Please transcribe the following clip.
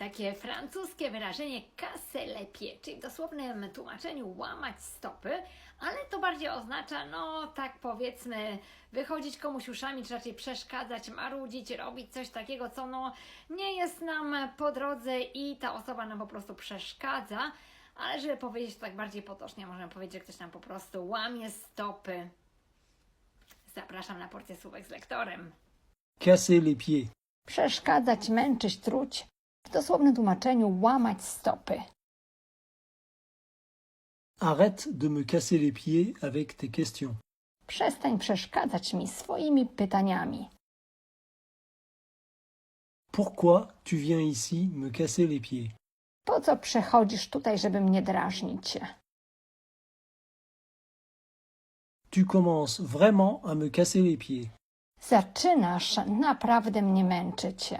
takie francuskie wyrażenie casser les pieds, czyli w dosłownym tłumaczeniu łamać stopy, ale to bardziej oznacza, no tak powiedzmy, wychodzić komuś uszami, czy raczej przeszkadzać, marudzić, robić coś takiego, co no nie jest nam po drodze i ta osoba nam po prostu przeszkadza, ale żeby powiedzieć to tak bardziej potocznie, możemy powiedzieć, że ktoś nam po prostu łamie stopy. Zapraszam na porcję słówek z lektorem. Casser les pieds. Przeszkadzać, męczyć, truć. W dosłownym tłumaczeniu łamać stopy. Arrête de me casser les pieds avec tes questions. Przestań przeszkadzać mi swoimi pytaniami. Pourquoi tu viens ici me casser les pieds Po co przychodzisz tutaj, żeby mnie drażnić? Tu commences vraiment à me casser les pieds. Zaczynasz naprawdę mnie męczyć.